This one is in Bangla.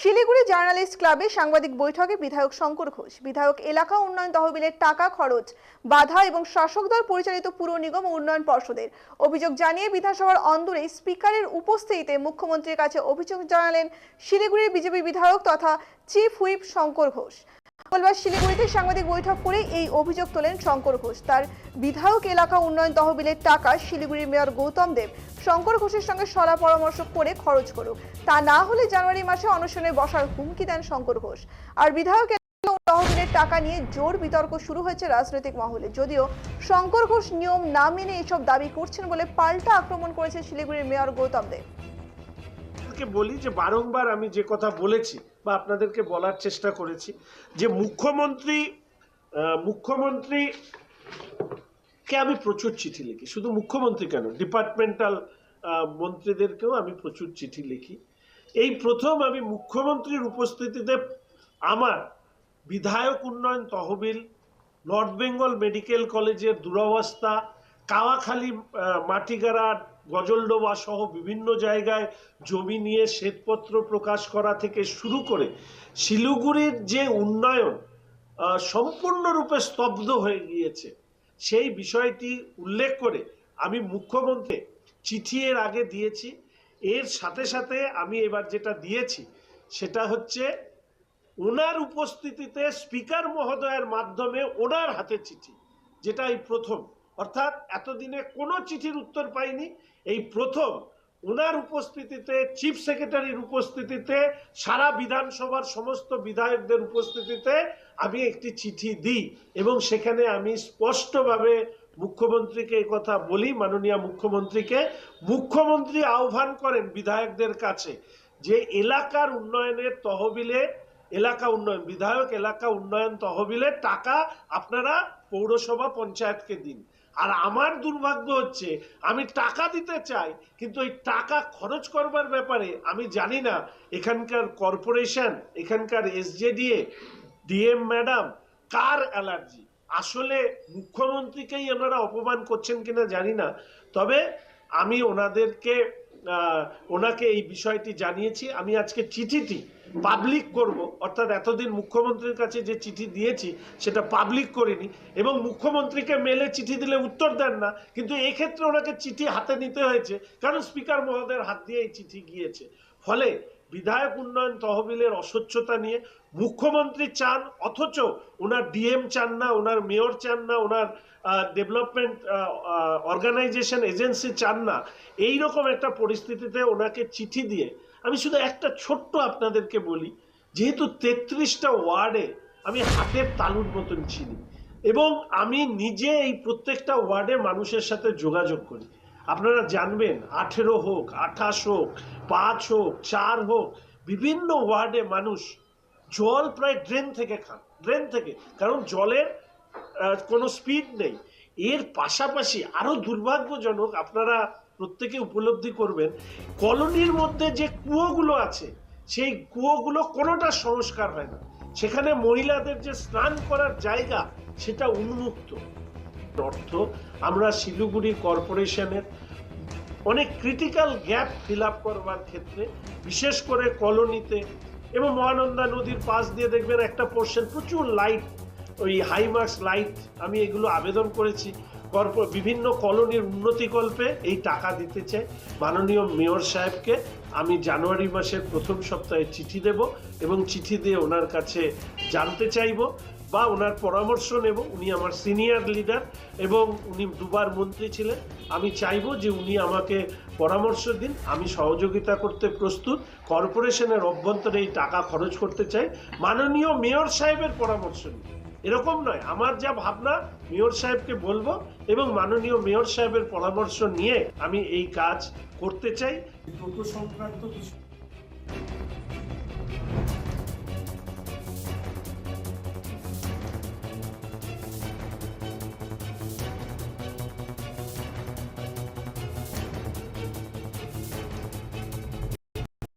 শিলিগুড়ি জার্নালিস্ট ক্লাবে সাংবাদিক বৈঠকে বিধায়ক শঙ্কর ঘোষ, বিধায়ক এলাকা উন্নয়ন তহবিলের টাকা খরচ, বাধা এবং শাসক দল পরিচালিত পুর নিগম উন্নয়ন পর্ষদের অভিযোগ জানিয়ে বিধানসভার অন্দরে স্পিকারের উপস্থিতিতে মুখ্যমন্ত্রীর কাছে অভিযোগ জানালেন শিলিগুড়ির বিজেপি বিধায়ক তথা চিফ হুইপ শঙ্কর ঘোষ। মঙ্গলবার শিলিগুড়িতে সাংবাদিক বৈঠক করে এই অভিযোগ তোলেন শঙ্কর ঘোষ। তার বিধায়ক এলাকা উন্নয়ন তহবিলের টাকা শিলিগুড়ির মেয়র গৌতম দেব শঙ্কর ঘোষের সঙ্গে সলা পরামর্শ করে খরচ করুক। তা না হলে জানুয়ারি মাসে অনশনে বসার হুমকি দেন শঙ্কর ঘোষ। আর বিধায়ক তহবিলের টাকা নিয়ে জোর বিতর্ক শুরু হয়েছে রাজনৈতিক মহলে। যদিও শঙ্কর ঘোষ নিয়ম না মেনে এসব দাবি করছেন বলে পাল্টা আক্রমণ করেছে শিলিগুড়ির মেয়র গৌতম দেব। আপনাদেরকে বলি যে বারংবার আমি যে কথা বলেছি বা আপনাদেরকে বলার চেষ্টা করেছি যে মুখ্যমন্ত্রী মুখ্যমন্ত্রী কে আমি প্রচুর চিঠি লিখি? শুধু মুখ্যমন্ত্রী কেন? ডিপার্টমেন্টাল মন্ত্রীদেরকেও আমি প্রচুর চিঠি লিখি। এই প্রথম আমি মুখ্যমন্ত্রীর উপস্থিতিতে আমার বিধায়ক উন্নয়ন তহবিল, নর্থ বেঙ্গল মেডিকেল কলেজের দুরবস্থা, কাওয়াখালী মাটিগাড়া গজলডোবা সহ বিভিন্ন জায়গায় জমি নিয়ে শ্বেতপত্র প্রকাশ করা থেকে শুরু করে শিলিগুড়ির যে উন্নয়ন সম্পূর্ণরূপে স্তব্ধ হয়ে গিয়েছে। সেই বিষয়টি উল্লেখ করে আমি মুখ্যমন্ত্রী চিঠি এর আগে দিয়েছি। এর সাথে সাথে আমি এবার যেটা দিয়েছি, সেটা হচ্ছে ওনার উপস্থিতিতে স্পিকার মহোদয়ের মাধ্যমে ওনার হাতে চিঠি যেটা এই প্রথম। অর্থাৎ এতদিনে কোনো চিঠির উত্তর পাইনি। এই প্রথম ওনার উপস্থিতিতে, চিফ সেক্রেটারির উপস্থিতিতে, সারা বিধানসভার সমস্ত বিধায়কদের উপস্থিতিতে আমি একটি চিঠি দিই এবং সেখানে আমি স্পষ্টভাবে মুখ্যমন্ত্রীকে এই কথা বলি, মাননীয় মুখ্যমন্ত্রীকে। মুখ্যমন্ত্রী আহ্বান করেন বিধায়কদের কাছে যে এলাকার উন্নয়নের তহবিলে, এলাকা উন্নয়ন, বিধায়ক এলাকা উন্নয়ন তহবিলে টাকা আপনারা পৌরসভা পঞ্চায়েতকে দিন। আর আমার দুর্ভাগ্য হচ্ছে, আমি টাকা দিতে চাই, কিন্তু ওই টাকা খরচ করবার ব্যাপারে আমি জানি না। এখানকার কর্পোরেশন, এখানকার এসজেডিএ ডিএম ম্যাডাম, কার অ্যালার্জি? আসলে মুখ্যমন্ত্রীকেই ওনারা অপমান করছেন কিনা জানি না। তবে আমি ওনাদেরকে ওনাকে এই বিষয়টি জানিয়েছি। আমি আজকে চিঠিটি পাবলিক করব। অর্থাৎ এতদিন মুখ্যমন্ত্রীর কাছে যে চিঠি দিয়েছি, সেটা পাবলিক করিনি এবং মুখ্যমন্ত্রীকে মেলে চিঠি দিলে উত্তর দেন না। কিন্তু এক্ষেত্রে ওনাকে চিঠি হাতে নিতে হয়েছে, কারণ স্পিকার মহোদয়ের হাত দিয়ে এই চিঠি গিয়েছে। ফলে বিধায়ক উন্নয়ন তহবিলের অস্বচ্ছতা নিয়ে মুখ্যমন্ত্রী চান, অথচ ওনার ডিএম চান না, ওনার মেয়র চান না, ওনার ডেভেলপমেন্ট অর্গানাইজেশন এজেন্সি চান না। এই রকম একটা পরিস্থিতিতে ওনাকে চিঠি দিয়ে আমি শুধু একটা ছোট্ট আপনাদেরকে বলি, যেহেতু তেত্রিশটা ওয়ার্ডে আমি হাতের তালুর মতন চিনি এবং আমি নিজে এই প্রত্যেকটা ওয়ার্ডে মানুষের সাথে যোগাযোগ করি। আপনারা জানবেন, আঠেরো হোক, আঠাশ হোক, পাঁচ হোক, চার হোক, বিভিন্ন ওয়ার্ডে মানুষ জল প্রায় ড্রেন থেকে খান, ড্রেন থেকে। কারণ জলের কোনো স্পিড নেই। এর পাশাপাশি আরও দুর্ভাগ্যজনক আপনারা প্রত্যেকে উপলব্ধি করবেন, কলোনির মধ্যে যে কুয়োগুলো আছে, সেই কুয়োগুলো কোনোটা সংস্কার হয় না। সেখানে মহিলাদের যে স্নান করার জায়গা, সেটা উন্মুক্ত। অর্থ, আমরা শিলিগুড়ি কর্পোরেশনের অনেক ক্রিটিক্যাল গ্যাপ ফিল আপ করবার ক্ষেত্রে, বিশেষ করে কলোনিতে এবং মহানন্দা নদীর পাশ দিয়ে দেখবেন একটা পোর্শন প্রচুর লাইট ওই হাইমার্কস লাইট আমি এগুলো আবেদন করেছি। কর্প, বিভিন্ন কলোনির উন্নতিকল্পে এই টাকা দিতে চাই। মাননীয় মেয়র সাহেবকে আমি জানুয়ারি মাসের প্রথম সপ্তাহে চিঠি দেব এবং চিঠি দিয়ে ওনার কাছে জানতে চাইব। বা ওনার পরামর্শ নেব। উনি আমার সিনিয়র লিডার এবং উনি দুবার মন্ত্রী ছিলেন। আমি চাইব যে উনি আমাকে পরামর্শ দিন। আমি সহযোগিতা করতে প্রস্তুত। কর্পোরেশনের অভ্যন্তরে এই টাকা খরচ করতে চাই। মাননীয় মেয়র সাহেবের পরামর্শ নিন। এরকম নয়। আমার যা ভাবনা, মেয়র সাহেবকে বলব এবং মাননীয় মেয়র সাহেবের পরামর্শ নিয়ে আমি এই কাজ করতে চাই। সংক্রান্ত বিষয়